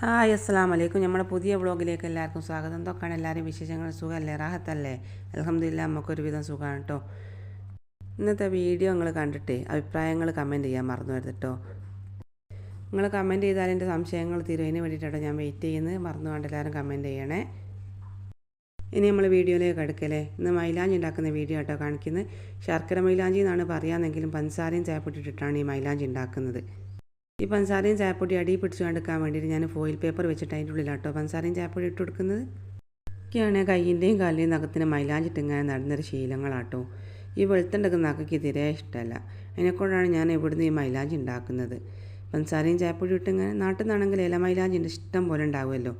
Hi അസ്സാം വലൈക്കും നമ്മുടെ പുതിയ വ്ളോഗിലേക്ക് എല്ലാവർക്കും സ്വാഗതം. എന്തൊക്കെയാണ് എല്ലാവരും വിശേഷങ്ങൾ? സുഖമല്ലേ? റാഹത്തല്ലേ? അലഹമ്മദില്ല നമുക്കൊരുവിധം സുഖമാണ് കേട്ടോ ഇന്നത്തെ വീഡിയോ നിങ്ങൾ കണ്ടിട്ട് അഭിപ്രായങ്ങൾ കമന്റ് ചെയ്യാൻ മറന്നു വരുത് കേട്ടോ നിങ്ങൾ കമന്റ് ചെയ്താൽ എന്റെ സംശയങ്ങൾ തീരുന്നതിന് വേണ്ടിയിട്ടാണ് ഞാൻ വെയിറ്റ് ചെയ്യുന്നത്. മറന്നു കൊണ്ട് എല്ലാവരും കമന്റ് ചെയ്യണേ. ഇനി നമ്മൾ വീഡിയോയിലേക്ക് എടുക്കലേ ഇന്ന് മൈലാഞ്ചി ഉണ്ടാക്കുന്ന വീഡിയോ കേട്ടോ കാണിക്കുന്നത്. ശർക്കര മൈലാഞ്ചി എന്നാണ് പറയാമെന്നെങ്കിലും പഞ്ചസാരയും ചേപ്പിട്ടിട്ടാണ് ഈ മൈലാഞ്ചി ഉണ്ടാക്കുന്നത്. ഈ പഞ്ചസാരയും ചായപ്പൊടി അടി പിടിച്ചു കണ്ടെടുക്കാൻ വേണ്ടിയിട്ട് ഞാൻ ഫോയിൽ പേപ്പർ വെച്ചിട്ട് അതിന്റെ ഉള്ളിലാട്ടോ. പഞ്ചസാരയും ചായപ്പൊടി ഇട്ട് കൊടുക്കുന്നത് ഒക്കെയാണ് കയ്യിന്റെയും കാലിന്റെയും നഖത്തിന് മൈലാഞ്ചിട്ട് ഇങ്ങനെ നടന്നൊരു ശീലങ്ങളാട്ടോ. ഈ വെളുത്തുണ്ടെക്കുന്ന നഖയ്ക്ക് തീരെ ഇഷ്ടമല്ല. അതിനെക്കൊണ്ടാണ് ഞാൻ ഇവിടുന്ന് ഈ മൈലാഞ്ചി ഉണ്ടാക്കുന്നത്. പഞ്ചസാരയും ചായപ്പൊടി ഇട്ട് ഇങ്ങനെ നാട്ടിൽ നിന്നാണെങ്കിൽ ഇല മൈലാഞ്ചിന്റെ ഇഷ്ടം പോലെ ഉണ്ടാവുമല്ലോ.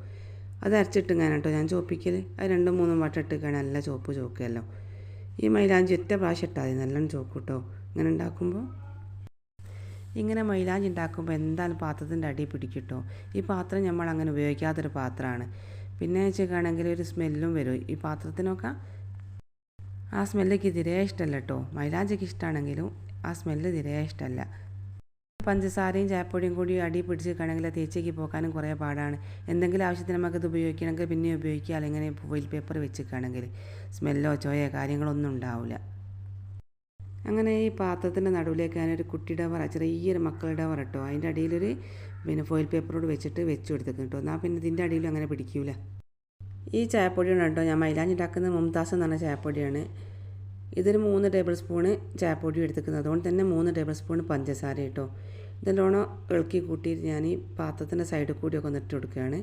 അത് അരച്ചിട്ട് ഇങ്ങനെ കേട്ടോ ഞാൻ ചോപ്പിക്കൽ. അത് രണ്ടും മൂന്നും വട്ടം ഇട്ടിക്കാണ് നല്ല ചോപ്പ് ചോക്കുകയല്ലോ. ഈ മൈലാഞ്ചി ഒറ്റ പ്രാവശ്യം ഇട്ടാൽ മതി. നല്ലോണം ചോക്കും കേട്ടോ. ഇങ്ങനെ ഉണ്ടാക്കുമ്പോൾ ഇങ്ങനെ മൈലാഞ്ചി ഉണ്ടാക്കുമ്പോൾ എന്തായാലും പാത്രത്തിന്റെ അടി പിടിക്കിട്ടോ? ഈ പാത്രം നമ്മൾ അങ്ങനെ ഉപയോഗിക്കാത്തൊരു പാത്രമാണ്. പിന്നെ വെച്ചേക്കാണെങ്കിൽ ഒരു സ്മെല്ലും വരും. ഈ പാത്രത്തിനൊക്കെ ആ സ്മെല്ലേക്ക് തീരെ ഇഷ്ടമല്ല കേട്ടോ മൈലാഞ്ചിക്ക് ഇഷ്ടമാണെങ്കിലും ആ സ്മെല്ല് തീരെ ഇഷ്ടമല്ല പഞ്ചസാരയും ചായപ്പൊടിയും കൂടി അടി പിടിച്ചിട്ടാണെങ്കിൽ തേച്ചേക്ക് പോക്കാനും കുറേ പാടാണ്. എന്തെങ്കിലും ആവശ്യത്തിന് നമുക്കത് ഉപയോഗിക്കണമെങ്കിൽ പിന്നെ ഉപയോഗിക്കുക. അല്ലെങ്കിൽ ഫോയിൽ പേപ്പർ വെച്ചിട്ടാണെങ്കിൽ സ്മെല്ലോ ചോയോ കാര്യങ്ങളൊന്നും ഉണ്ടാവില്ല. അങ്ങനെ ഈ പാത്രത്തിന്റെ നടുവിലേക്ക് ഞാനൊരു കുട്ടിയുടെ വറ ചെറിയൊരു മക്കളുടെ വറ കേട്ടോ അതിന്റെ അടിയിലൊരു പിന്നെ ഫോയിൽ പേപ്പറോട് വെച്ചിട്ട് വെച്ച് കൊടുത്തേക്കും കേട്ടോ എന്നാൽ പിന്നെ ഇതിന്റെ അടിയിലും അങ്ങനെ പിടിക്കൂല. ഈ ചായപ്പൊടിയാണ് കേട്ടോ ഞാൻ മൈലാഞ്ചി ഉണ്ടാക്കുന്ന മുംതാസ് എന്ന് പറഞ്ഞ ചായപ്പൊടിയാണ്. ഇതൊരു മൂന്ന് ടേബിൾ സ്പൂണ് ചായപ്പൊടി എടുത്തിരിക്കുന്നത്. അതുകൊണ്ട് തന്നെ മൂന്ന് ടേബിൾ സ്പൂൺ പഞ്ചസാര കേട്ടോ ഇതിലോണം ഇളക്കി കൂട്ടിയിട്ട് ഞാൻ ഈ പാത്രത്തിന്റെ സൈഡിൽ കൂടിയൊക്കെ ഒന്ന് ഇട്ട് കൊടുക്കുകയാണ്.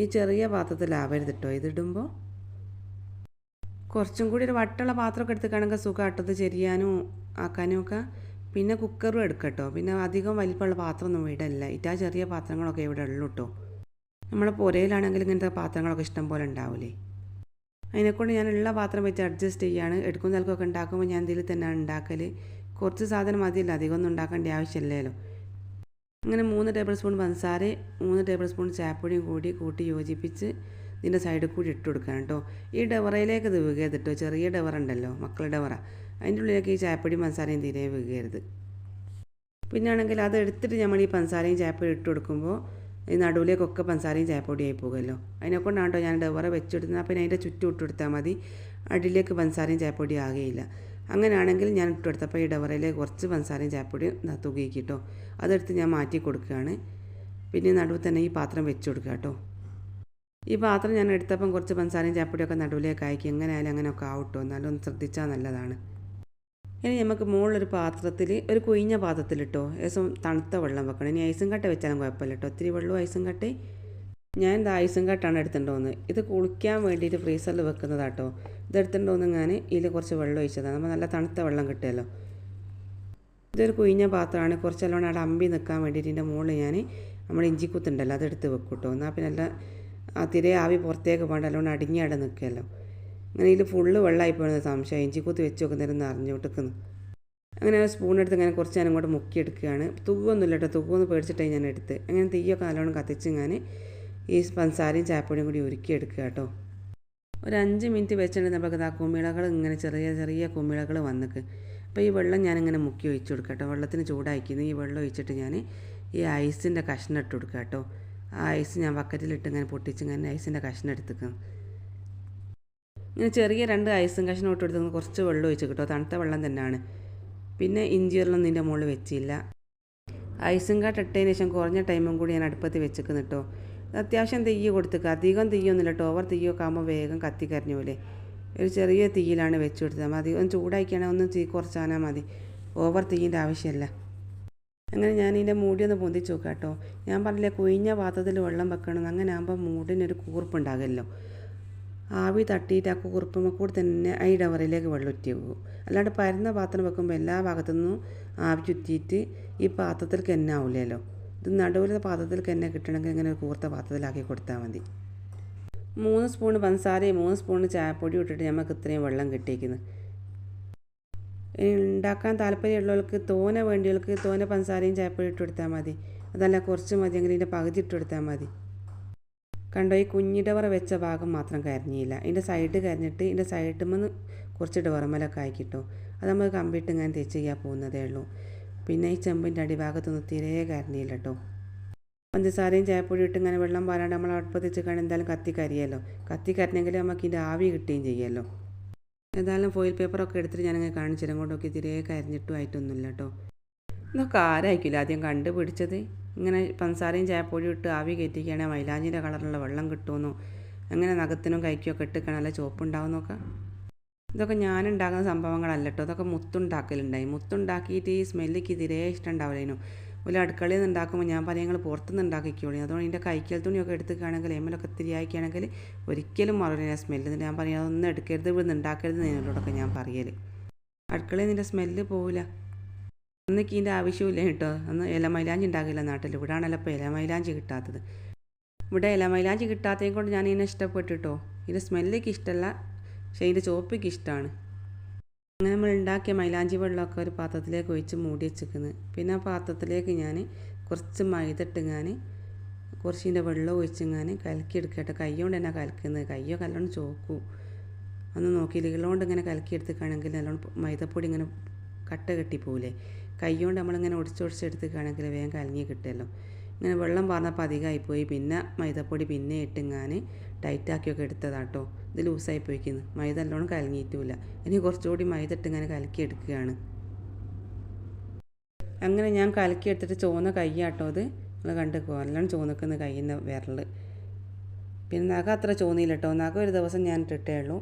ഈ ചെറിയ പാത്രത്തിലാവരുത് കേട്ടോ ഇതിടുമ്പോൾ കുറച്ചും കൂടി ഒരു വട്ടുള്ള പാത്രമൊക്കെ എടുത്തിട്ടാണെങ്കിൽ സുഖമായിട്ടത് ചെരിയാനും ആക്കാനും ഒക്കെ. പിന്നെ കുക്കറും എടുക്കട്ടോ പിന്നെ അധികം വലിപ്പമുള്ള പാത്രമൊന്നും ഇടല്ല ഇറ്റാ ചെറിയ പാത്രങ്ങളൊക്കെ ഇവിടെ ഉള്ളൂ കേട്ടോ നമ്മുടെ പുരയിലാണെങ്കിൽ ഇങ്ങനത്തെ പാത്രങ്ങളൊക്കെ ഇഷ്ടം പോലെ ഉണ്ടാവില്ലേ അതിനെക്കൊണ്ട് ഞാൻ ഉള്ള പാത്രം വെച്ച് അഡ്ജസ്റ്റ് ചെയ്യാണ്. എടുക്കുന്ന നിലക്കൊക്കെ ഉണ്ടാക്കുമ്പോൾ ഞാൻ ഇതിൽ തന്നെയാണ് ഉണ്ടാക്കൽ കുറച്ച് സാധനം മതിയല്ലോ. അധികം ഒന്നും ഉണ്ടാക്കേണ്ട ആവശ്യമില്ലല്ലോ. ഇങ്ങനെ മൂന്ന് ടേബിൾ സ്പൂൺ പഞ്ചസാര മൂന്ന് ടേബിൾ സ്പൂൺ ചായപ്പൊടിയും കൂടി കൂട്ടി യോജിപ്പിച്ച് ഇതിന്റെ സൈഡിൽ കൂടി ഇട്ട് കൊടുക്കണം കേട്ടോ ഈ ഡവറയിലേക്ക് ഇത് വീകരുത് കേട്ടോ ചെറിയ ഡവറ ഉണ്ടല്ലോ മക്കളുടെ ഡവറ. അതിന്റെ ഉള്ളിലേക്ക് ഈ ചായപ്പൊടി മസാലയും തീരെ വീകരുത് പിന്നാണെങ്കിൽ അത് എടുത്തിട്ട് നമ്മൾ ഈ പഞ്ചസാരയും ചായപ്പൊടി ഇട്ട് കൊടുക്കുമ്പോൾ ഈ നടുവിലേക്കൊക്കെ പഞ്ചസാരയും ചായപ്പൊടി ആയി പോകുമല്ലോ. അതിനെക്കൊണ്ടാണ് കേട്ടോ ഞാൻ ഡവറ വെച്ചെടുക്കുന്നത് പിന്നെ അതിന്റെ ചുറ്റും ഇട്ട് കൊടുത്താൽ മതി. അടിയിലേക്ക് പഞ്ചസാരയും ചായപ്പൊടി ആകെയില്ല. അങ്ങനെയാണെങ്കിൽ ഞാൻ ഇട്ട് കൊടുത്തപ്പോൾ ഈ ഡവറയിലെ കുറച്ച് പഞ്ചസാരയും ചായപ്പൊടിയും തുകയിക്കിട്ടോ കേട്ടോ അതെടുത്ത് ഞാൻ മാറ്റി കൊടുക്കുകയാണ്. പിന്നെ നടുവ് തന്നെ ഈ പാത്രം വെച്ച് കൊടുക്കുക കേട്ടോ ഈ പാത്രം ഞാൻ എടുത്തപ്പം കുറച്ച് പഞ്ചസാരയും ചാപ്പടിയൊക്കെ നടുവിലേക്ക് അയക്കി എങ്ങനെ ആയാലും അങ്ങനെയൊക്കെ ആവട്ടോ. എന്നാലും ഒന്ന് ശ്രദ്ധിച്ചാൽ നല്ലതാണ്. ഇനി നമുക്ക് മുകളിലൊരു പാത്രത്തിൽ ഒരു കുഴിഞ്ഞ പാത്രത്തിലിട്ടോ ഏസം തണുത്ത വെള്ളം വെക്കണം. ഇനി ഐസും കട്ട വെച്ചാലും കുഴപ്പമില്ല കേട്ടോ. ഒത്തിരി വെള്ളവും ഐസും കട്ട. ഞാൻ ഇത് ഐസും കട്ടാണ് എടുത്തിട്ടുണ്ടോന്ന് ഇത് കുളിക്കാൻ വേണ്ടിയിട്ട് ഫ്രീസറിൽ വെക്കുന്നതാട്ടോ ഇത് ഞാൻ ഇതിൽ കുറച്ച് വെള്ളം ഒഴിച്ചതാണ് നമ്മൾ നല്ല തണുത്ത വെള്ളം കിട്ടുമല്ലോ ഇതൊരു കുഴിഞ്ഞ പാത്രമാണ്. കുറച്ച് നല്ലോണം അവിടെ അമ്പി നിൽക്കാൻ വേണ്ടിയിട്ട് ഇതിന്റെ മുകളിൽ ഞാൻ നമ്മുടെ ഇഞ്ചിക്കുത്തുണ്ടല്ലോ അതെടുത്ത് വെക്കും കേട്ടോ. എന്നാൽ പിന്നെ നല്ല ആ തിരെ ആവി പുറത്തേക്ക് പോകണ്ട അല്ലോണ്ട് അടിഞ്ഞാടെ അവിടെ നിൽക്കുമല്ലോ അങ്ങനെ ഇതിൽ ഫുള്ള് വെള്ളമായി പോകുന്നത് സംശയം. ഇഞ്ചിക്കുത്ത് വെച്ച് അറിഞ്ഞു വിട്ടിക്കുന്നു അങ്ങനെ ആ സ്പൂൺ എടുത്ത് അങ്ങനെ കുറച്ച് ഞാൻ അങ്ങോട്ട് മുക്കിയെടുക്കുകയാണ്. തുകൊന്നുമില്ല കേട്ടോ. തുകൊന്ന് പേടിച്ചിട്ടേ ഞാൻ എടുത്ത്. അങ്ങനെ തീയൊക്കെ നല്ലോണം കത്തിച്ച് ഞാൻ ഈ പഞ്ചസാരയും ചായപ്പൊടിയും കൂടി ഉരുക്കിയെടുക്കുക കേട്ടോ. ഒരു അഞ്ച് മിനിറ്റ് വെച്ചിട്ടുണ്ടെങ്കിൽ നമുക്ക് ആ കുമിളകൾ ഇങ്ങനെ ചെറിയ ചെറിയ കുമിളകൾ വന്നിക്ക്. അപ്പോൾ ഈ വെള്ളം ഞാനിങ്ങനെ മുക്കി ഒഴിച്ച് കൊടുക്കുക കേട്ടോ. വെള്ളത്തിന് ചൂടാക്കിയിരുന്നു ഈ വെള്ളം ഒഴിച്ചിട്ട് ഞാൻ ഈ ഐസിന്റെ കഷ്ണം ഇട്ട് കൊടുക്കുക കേട്ടോ. ആ ഐസ് ഞാൻ ബക്കറ്റിലിട്ട് ഇങ്ങനെ പൊട്ടിച്ച് ഇങ്ങനെ ഐസിന്റെ കഷ്ണം എടുത്തേക്കും ഇങ്ങനെ ചെറിയ രണ്ട് ഐസും കഷ്ണം ഇട്ട് എടുത്ത് കുറച്ച് വെള്ളം ഒഴിച്ച് കിട്ടോ. തണുത്ത വെള്ളം തന്നെയാണ്. പിന്നെ ഇഞ്ചി വെള്ളം നിന്റെ മുകളിൽ വെച്ചില്ല. ഐസും കാട്ട് ഇട്ടതിന് ശേഷം കുറഞ്ഞ ടൈമും കൂടി ഞാൻ അടുപ്പത്ത് വെച്ചിരിക്കുന്നു കേട്ടോ അത്യാവശ്യം തീയ്യ് കൊടുത്തേക്ക്. അധികം തീയൊന്നുമില്ല കേട്ടോ ഓവർ തീയൊക്കെ ആകുമ്പോൾ വേഗം കത്തി പോലെ ഒരു ചെറിയ തീയിലാണ് വെച്ച് കൊടുത്തത്. അധികം ചൂടാക്കിയാണെങ്കിൽ ഒന്ന് തീ കുറച്ചാൽ മതി. ഓവർ തീയിന്റെ ആവശ്യമില്ല അങ്ങനെ ഞാൻ ഇതിന്റെ മൂടി ഒന്ന് പൊന്തിച്ച് നോക്കാം കേട്ടോ ഞാൻ പറഞ്ഞില്ലേ കുഴിഞ്ഞ പാത്രത്തിൽ വെള്ളം വെക്കണം. അങ്ങനെ ആകുമ്പോൾ മൂടിനൊരു കൂർപ്പുണ്ടാകുമല്ലോ ആവി തട്ടിയിട്ട് ആ കൂർപ്പുമ്പോൾ കൂടി തന്നെ ഈ ഡവറിലേക്ക് വെള്ളം ഉറ്റി പോകും. അല്ലാണ്ട് പരന്ന പാത്രം വെക്കുമ്പോൾ എല്ലാ ഭാഗത്തുനിന്നും ആവി ചുറ്റിയിട്ട് ഈ പാത്രത്തിൽ തന്നെ ആവില്ലല്ലോ ഇത് നടുവിലെ പാത്രത്തിൽ തന്നെ കിട്ടണമെങ്കിൽ ഇങ്ങനെ ഒരു കൂർത്ത പാത്രത്തിലാക്കി കൊടുത്താൽ മതി. മൂന്ന് സ്പൂൺ പഞ്ചസാരയും മൂന്ന് സ്പൂൺ ചായപ്പൊടി ഇട്ടിട്ട് നമുക്ക് ഇത്രയും വെള്ളം കിട്ടിയിരിക്കുന്നത് ഉണ്ടാക്കാൻ താല്പര്യമുള്ളവർക്ക് തോന വേണ്ടിയവർക്ക് തോന പഞ്ചസാരയും ചായപ്പൊടി ഇട്ട് കൊടുത്താൽ മതി. അതല്ല കുറച്ച് മതി അങ്ങനെ ഇതിന്റെ പകുതി ഇട്ട് കൊടുത്താൽ മതി. കണ്ടോ ഈ കുഞ്ഞിടവറ വെച്ച ഭാഗം മാത്രം കരിഞ്ഞില്ല. ഇതിന്റെ സൈഡ് കരിഞ്ഞിട്ട് ഇതിന്റെ സൈഡിൽ നിന്ന് കുറച്ച് ഡോറമലൊക്കെ ആക്കിട്ടോ അത് നമ്മൾ കമ്പിട്ട് ഇങ്ങനെ തിരിച്ച് ചെയ്യാൻ പോകുന്നതേ ഉള്ളൂ. പിന്നെ ഈ ചെമ്പിന്റെ അടിഭാഗത്തൊന്നും തീരെ കരിഞ്ഞില്ല കേട്ടോ പഞ്ചസാരയും ചായപ്പൊടി ഇട്ട് ഇങ്ങനെ വെള്ളം പാരാണ്ട് നമ്മൾ അടുപ്പത്ത് വെച്ച് എന്തായാലും കത്തി കരിയല്ലോ. കത്തി കരിഞ്ഞെങ്കിൽ നമുക്ക് ഇതിന്റെ ആവി കിട്ടുകയും ചെയ്യുമല്ലോ ഏതായാലും ഫോയിൽ പേപ്പറൊക്കെ എടുത്തിട്ട് ഞാനങ്ങനെ കാണിച്ചു തരാം. കൊണ്ടൊക്കെ തിരെ കരിഞ്ഞിട്ടും ആയിട്ടൊന്നുമില്ല കേട്ടോ. ഇതൊക്കെ ആരായിരിക്കില്ല ആദ്യം കണ്ടുപിടിച്ചത്? ഇങ്ങനെ പഞ്ചസാരയും ചായപ്പൊടിയും ഇട്ട് ആവി കയറ്റിക്കുകയാണെങ്കിൽ മൈലാഞ്ചിന്റെ കളറുള്ള വെള്ളം കിട്ടുമെന്നോ? അങ്ങനെ നഖത്തിനും കൈക്കൊക്കെ ഇട്ടിക്കണം നല്ല ചുവപ്പുണ്ടാവുന്നൊക്കെ ഇതൊക്കെ ഞാനുണ്ടാക്കുന്ന സംഭവങ്ങളല്ല കേട്ടോ. ഇതൊക്കെ മുത്തുണ്ടാക്കലുണ്ടായി. മുത്തുണ്ടാക്കിയിട്ട് ഈ സ്മെല്ലിക്ക് തിരേ ഇഷ്ടം ഉണ്ടാവില്ലേനു. ഒരു അടുക്കളയിൽ നിന്ന് ഉണ്ടാക്കുമ്പോൾ ഞാൻ പറയും ഞങ്ങൾ പുറത്തുനിന്ന് ഉണ്ടാക്കിക്കോളി. അതുകൊണ്ട് എന്റെ കൈക്കൽ തുണിയൊക്കെ എടുത്തുകയാണെങ്കിൽ എമ്മലൊക്കെ തിരിയാക്കുകയാണെങ്കിൽ ഒരിക്കലും മറവില്ല സ്മെല്ല് ഞാൻ പറയും അതൊന്നും എടുക്കരുത് ഇവിടെ നിന്ന് ഉണ്ടാക്കരുത് എന്നോടൊക്കെ ഞാൻ പറയൽ അടുക്കളയിൽ നിന്റെ സ്മെല്ല് പോവില്ല അന്നേക്ക് ഇതിന്റെ ആവശ്യമില്ല കേട്ടോ. അന്ന് ഇലമൈലാഞ്ചി ഉണ്ടാകില്ല നാട്ടിൽ. ഇവിടെയാണല്ലോ ഇപ്പോൾ ഇലമൈലാഞ്ചി കിട്ടാത്തത്. ഇവിടെ ഇലമൈലാഞ്ചി കിട്ടാത്തതിനെ കൊണ്ട് ഞാൻ ഇതിനെ ഇഷ്ടപ്പെട്ടിട്ടോ? ഇതിന്റെ സ്മെല്ലേക്ക് ഇഷ്ടമല്ല. പക്ഷേ ഇതിന്റെ ചോപ്പിക്ക് ഇഷ്ടമാണ്. അങ്ങനെ നമ്മൾ ഉണ്ടാക്കിയ മൈലാഞ്ചി വെള്ളമൊക്കെ ഒരു പാത്രത്തിലേക്ക് ഒഴിച്ച് മൂടി വെച്ചിരിക്കുന്നത് പിന്നെ ആ പാത്രത്തിലേക്ക് ഞാൻ കുറച്ച് മൈദ ഇട്ടുങ്ങാൻ കുറച്ചിന്റെ വെള്ളം ഒഴിച്ചിങ്ങാൻ കലക്കി എടുക്കട്ടെ കൈ കൊണ്ട് തന്നെ കലക്കുന്നത്. കയ്യോ കല്ലോണം ചോക്കൂ. ഒന്ന് നോക്കി ഇലകളോണ്ട് ഇങ്ങനെ കലക്കി നല്ലോണം മൈദപ്പൊടി ഇങ്ങനെ കട്ട കെട്ടിപ്പോവില്ലേ? കൈ കൊണ്ട് നമ്മളിങ്ങനെ ഒടിച്ചൊടിച്ചെടുത്തിക്കാണെങ്കിൽ വേഗം കലങ്ങി കിട്ടുമല്ലോ. ഇങ്ങനെ വെള്ളം പാർന്നപ്പോൾ അധികമായിപ്പോയി. പിന്നെ മൈദപ്പൊടി പിന്നെ ഇട്ടിങ്ങാൻ ടൈറ്റാക്കിയൊക്കെ എടുത്തതാട്ടോ. ഇത് ലൂസായി പോയിക്കുന്നു. മൈദ നല്ലോണം കലങ്ങിയിട്ടുമില്ല ഇനി കുറച്ചുകൂടി മൈദ ഇട്ട് ഇങ്ങനെ കലക്കി എടുക്കുകയാണ് അങ്ങനെ ഞാൻ കലക്കി എടുത്തിട്ട് ചുവന്ന കൈയാട്ടോ അത് നിങ്ങൾ കണ്ടുക്കോ? നല്ലോണം ചുവന്നിക്കുന്ന കയ്യുന്ന വിരൽ പിന്നെ നഖ അത്ര കേട്ടോ നഖ ഒരു ദിവസം ഞാൻ ഇട്ടിട്ടേ ഉള്ളൂ.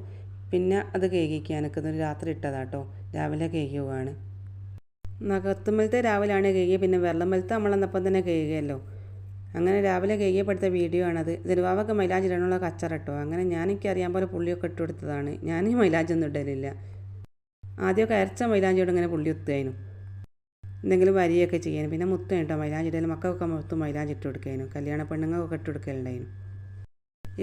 പിന്നെ അത് കേകിക്കാൻ ഒരു രാത്രി ഇട്ടതാട്ടോ. രാവിലെ കേകുകയാണ് നഖത്തുമ്പലത്തെ രാവിലെയാണ് കേകിയ. പിന്നെ വെള്ളമ്പലത്തെ നമ്മളന്നപ്പം തന്നെ കേകുകയല്ലോ അങ്ങനെ രാവിലെ കൈയ്യപ്പെടുത്ത വീഡിയോ ആണത്. ജനുവാവൊക്കെ മൈലാജ് ഇടാനുള്ള കച്ചറട്ടോ അങ്ങനെ ഞാൻ അറിയാൻ പോലെ പുള്ളിയൊക്കെ ഇട്ട് കൊടുത്തതാണ്. ഞാൻ ഈ മൈലാഞ്ചൊന്നും ഇടലില്ല. ആദ്യമൊക്കെ അരച്ച മൈലാഞ്ചിയോട് ഇങ്ങനെ പുള്ളി ഒത്തുകയായിരുന്നു. എന്തെങ്കിലും വരിയൊക്കെ ചെയ്യാനും പിന്നെ മുത്തം കേട്ടോ മൈലാഞ്ചി ഇടലും മക്കൾക്കൊക്കെ മുത്തും മൈലാഞ്ചി ഇട്ട് കൊടുക്കാനും കല്യാണ പെണ്ണുങ്ങൾക്കൊക്കെ ഇട്ട് കൊടുക്കലുണ്ടായിരുന്നു.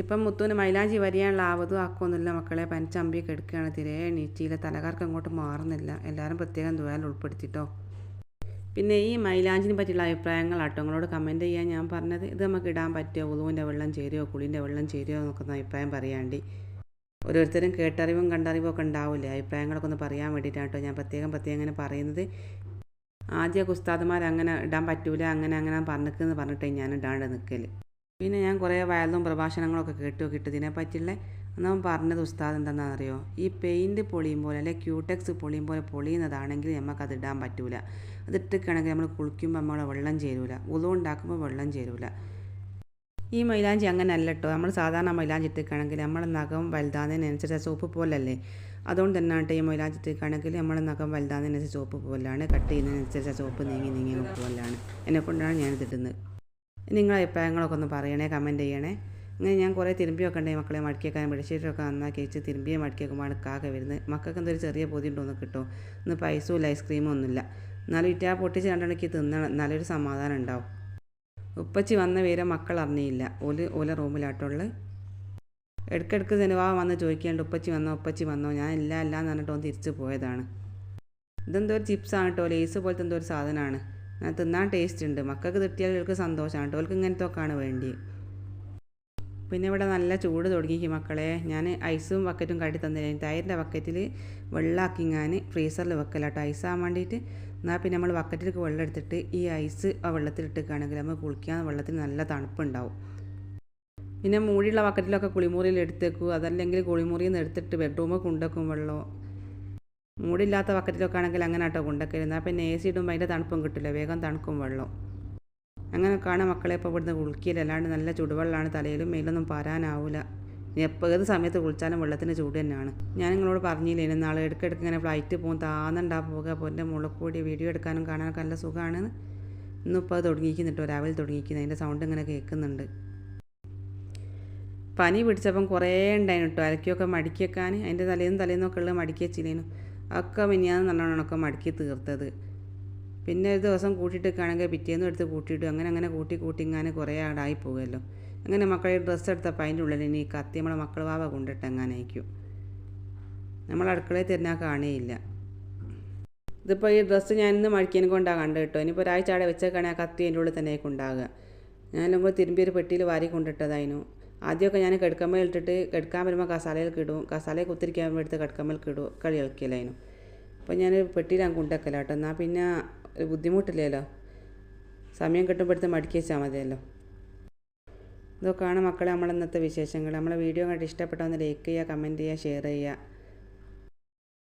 ഇപ്പം മുത്തുവിന് മൈലാഞ്ചി വരിയാനുള്ള ആവതും ആക്കുമെന്നില്ല മക്കളെ പനിച്ചമ്പിയൊക്കെ എടുക്കുകയാണ്. തിരേ എണീറ്റിയില്ല തലകാർക്ക് അങ്ങോട്ട് മാറുന്നില്ല. എല്ലാവരും പ്രത്യേകം ദുരാൽ ഉൾപ്പെടുത്തിട്ടോ. പിന്നെ ഈ മൈലാഞ്ചിനെ പറ്റിയുള്ള അഭിപ്രായങ്ങളാട്ടോ. നിങ്ങളോട് കമന്റ് ചെയ്യാൻ ഞാൻ പറഞ്ഞത് ഇത് നമുക്ക് ഇടാൻ പറ്റുമോ ഉളുവിന്റെ വെള്ളം ചേരുമോ കുളിന്റെ വെള്ളം ചേരുമോ എന്നൊക്കെ അഭിപ്രായം പറയാണ്ടി. ഓരോരുത്തരും കേട്ടറിവും കണ്ടറിവും ഒക്കെ ഉണ്ടാവില്ലേ അഭിപ്രായങ്ങളൊക്കെ ഒന്ന് പറയാൻ വേണ്ടിയിട്ടാണ് ഞാൻ പ്രത്യേകം പ്രത്യേകം അങ്ങനെ പറയുന്നത്. ആദ്യമൊക്കെ ഉസ്താദുമാർ അങ്ങനെ ഇടാൻ പറ്റൂല അങ്ങനെ അങ്ങനെ പറഞ്ഞിട്ടെന്ന് പറഞ്ഞിട്ടേ ഞാൻ ഇടാണ്ട് നിൽക്കൽ പിന്നെ ഞാൻ കുറേ വയലും പ്രഭാഷണങ്ങളൊക്കെ കേട്ടു കിട്ടിയതിനെ ഇതിനെപ്പറ്റിയുള്ള അന്നവൻ പറഞ്ഞത് ഉസ്താദ് എന്താണെന്ന് അറിയോ ഈ പെയിന്റ് പൊളിയും പോലെ അല്ലെങ്കിൽ ക്യൂടെക്സ് പൊളിയും പോലെ പൊളിയുന്നതാണെങ്കിൽ നമുക്കത് ഇടാൻ പറ്റൂല. അത് ഇട്ടിക്കുകയാണെങ്കിൽ നമ്മൾ കുളിക്കുമ്പോൾ നമ്മളെ വെള്ളം ചേരൂല. ഉളവ് ഉണ്ടാക്കുമ്പോൾ വെള്ളം ചേരൂല. ഈ മൈലാഞ്ചി അങ്ങനെ അല്ല കേട്ടോ നമ്മൾ സാധാരണ മൈലാഞ്ചി ഇട്ടിക്കുകയാണെങ്കിൽ നമ്മുടെ നഖം വലുതാകുന്നതിനനുസരിച്ച് സോപ്പ് പോലല്ലേ? അതുകൊണ്ട് തന്നെ കേട്ടോ ഈ മൈലാഞ്ചി ഇട്ടിക്കുകയാണെങ്കിൽ നമ്മുടെ നഖം വലുതാകുന്നതിനനുസരിച്ച് സോപ്പ് പോലാണ്. കട്ട് ചെയ്യുന്നതിനനുസരിച്ച് സോപ്പ് നീങ്ങി നീങ്ങി പോലാണ് എന്നെക്കൊണ്ടാണ് ഞാനിത് ഇടുന്നത്. നിങ്ങളുടെ അഭിപ്രായങ്ങളൊക്കെ ഒന്ന് പറയണേ കമന്റ് ചെയ്യണേ. ഇങ്ങനെ ഞാൻ കുറേ തിരുമ്പിയൊക്കെ ഉണ്ടായി മക്കളെ മടക്കിയേക്കാൻ ബെഡ്ഷീറ്റൊക്കെ നന്നാക്കി വെച്ച് തിരുമ്പിയെ മടക്കിയേക്കുമ്പോൾ കാക്ക വരുന്നത്. മക്കൾക്ക് എന്തൊരു ചെറിയ പൊതി ഉണ്ടോ എന്ന് കിട്ടും. ഇന്ന് പൈസയും ഇല്ല ഐസ്ക്രീമും ഒന്നുമില്ല. എന്നാലും ഇറ്റാ പൊട്ടിച്ച് രണ്ടെണ്ണയ്ക്ക് തിന്നണം. നല്ലൊരു സമാധാനം ഉണ്ടാവും. ഉപ്പച്ചി വന്ന പേരെ മക്കൾ അറിഞ്ഞില്ല. ഓൽ ഓല റൂമിലാട്ടുള്ളത് ഇടയ്ക്കിടയ്ക്ക് സിനിമ വന്ന് ചോദിക്കാണ്ട് ഉപ്പച്ചി വന്നോ ഉപ്പച്ചി വന്നോ. ഞാൻ ഇല്ല അല്ല എന്ന് പറഞ്ഞിട്ട് തിരിച്ച് പോയതാണ്. ഇതെന്തോ ഒരു ചിപ്സാണ് കേട്ടോ. ലേസ് പോലത്തെ എന്തോ ഒരു സാധനമാണ്. ഞാൻ തിന്നാൻ ടേസ്റ്റ് ഉണ്ട്. മക്കൾക്ക് തിട്ടിയാൽ ഇവർക്ക് സന്തോഷമാണ് കേട്ടോ. അവർക്ക് ഇങ്ങനത്തെ ഒക്കെയാണ് വേണ്ടി പിന്നെ ഇവിടെ നല്ല ചൂട് തുടങ്ങിക്കും മക്കളെ. ഞാൻ ഐസും ബക്കറ്റും കാട്ടി തന്നിരുന്നു തൈരിന്റെ ബക്കറ്റിൽ വെള്ളമാക്കി ഞാൻ ഫ്രീസറിൽ വെക്കലാട്ടോ ഐസാകാൻ വേണ്ടിയിട്ട് എന്നാൽ പിന്നെ നമ്മൾ ബക്കറ്റിലേക്ക് വെള്ളം എടുത്തിട്ട് ഈ ഐസ് ആ വെള്ളത്തിലിട്ടേക്കാണെങ്കിൽ നമ്മൾ കുളിക്കാൻ വെള്ളത്തിൽ നല്ല തണുപ്പുണ്ടാവും. പിന്നെ മൂടിയുള്ള ബക്കറ്റിലൊക്കെ കുളിമുറിയിൽ എടുത്തേക്കും. അതല്ലെങ്കിൽ കുളിമുറിയിൽ നിന്ന് എടുത്തിട്ട് ബെഡ്റൂമിൽ കൊണ്ടുവെക്കും വെള്ളം. മൂടില്ലാത്ത ബക്കറ്റിലൊക്കെ ആണെങ്കിൽ അങ്ങനെ കേട്ടോ കൊണ്ടൊക്കെ എന്നാൽ പിന്നെ എ സി ഇടുമ്പോൾ അതിന്റെ തണുപ്പും കിട്ടില്ല വേഗം തണുക്കും വെള്ളം. അങ്ങനെയൊക്കെയാണ് മക്കളെ ഇപ്പോൾ ഇവിടുന്ന് കുളിക്കില്ല അല്ലാണ്ട് നല്ല ചുടുവെള്ളമാണ് തലയിലും മേലൊന്നും പാരാനാവില്ല എപ്പോൾ ഏത് സമയത്ത് കുളിച്ചാലും വെള്ളത്തിന് ചൂട് തന്നെയാണ്. ഞാൻ നിങ്ങളോട് പറഞ്ഞില്ലേ നാളെ ഇടയ്ക്കിടയ്ക്ക് ഇങ്ങനെ ഫ്ലൈറ്റ് പോകും താന്നുണ്ടാ പോകുക അപ്പോൾ എന്റെ മുകളിൽ കൂടി വീഡിയോ എടുക്കാനും കാണാനൊക്കെ നല്ല സുഖമാണ് ഇന്നിപ്പോൾ അത് തുടങ്ങിയിരിക്കുന്നുട്ടോ രാവിലെ തുടങ്ങിയിരിക്കുന്നത് അതിന്റെ സൗണ്ട് ഇങ്ങനെ കേൾക്കുന്നുണ്ട്. പനി പിടിച്ചപ്പം കുറേ ഉണ്ടായിരുന്നു കേട്ടോ അലക്കിയൊക്കെ മടിക്കി വെക്കാൻ അതിന്റെ തലേന്നും തലേന്നൊക്കെ ഉള്ളത് മടിക്കി വെച്ചില്ലേനു. ഒക്കെ മിനിയാന്ന് നല്ലോണമൊക്കെ മടക്കി തീർത്തത്. പിന്നെ ഒരു ദിവസം കൂട്ടിയിട്ടൊക്കെയാണെങ്കിൽ പിറ്റേന്നും എടുത്ത് കൂട്ടിയിട്ടു അങ്ങനെ അങ്ങനെ കൂട്ടി കൂട്ടി ഇങ്ങനെ കുറേ ആടായി പോകുമല്ലോ. അങ്ങനെ മക്കളെ ഡ്രസ്സ് എടുത്തപ്പോൾ അതിന്റെ ഉള്ളിൽ ഇനി കത്തി നമ്മളെ മക്കൾ വാവ കൊണ്ടിട്ട് അങ്ങനെ അയക്കും നമ്മൾ അടുക്കളയിൽ തിരിഞ്ഞാൽ കാണേയില്ല. ഇതിപ്പോൾ ഈ ഡ്രസ്സ് ഞാൻ ഇന്ന് മഴക്കിയതിനെ കൊണ്ടാണ് കണ്ടു കേട്ടോ. ഇനിയിപ്പോൾ ഒരാഴ്ച അവിടെ വെച്ചേക്കാണെങ്കിൽ ആ കത്തി എന്റെ ഉള്ളിൽ തന്നെ ഉണ്ടാകുക ഞാനും കൂടെ തിരുമ്പി ഒരു പെട്ടിയിൽ വാരി കൊണ്ടിട്ടതായിരുന്നു ആദ്യമൊക്കെ ഞാൻ കിടക്കമ്മൽ ഇട്ടിട്ട് കിടക്കാൻ വരുമ്പോൾ കസാലയിൽ കിടും. കസാലയിൽ കുത്തിരിക്കാൻ വരുമ്പോൾ എടുത്ത് കിടക്കമ്മൽ കിടും കളി കളിക്കലായിരുന്നു അപ്പോൾ ഞാൻ പെട്ടിയിലാണ് കൊണ്ടുവെക്കല കേട്ടോ. എന്നാൽ പിന്നെ ഒരു ബുദ്ധിമുട്ടില്ലല്ലോ. സമയം കിട്ടുമ്പോഴത്തെ മടുക്കി വെച്ചാൽ മതിയല്ലോ. ഇതൊക്കെയാണ് മക്കളെ നമ്മൾ ഇന്നത്തെ വിശേഷങ്ങൾ. നമ്മളെ വീഡിയോ കണ്ടിട്ട് ഇഷ്ടപ്പെട്ടാൽ ഒന്ന് ലൈക്ക് ചെയ്യുക കമന്റ് ചെയ്യുക ഷെയർ ചെയ്യുക.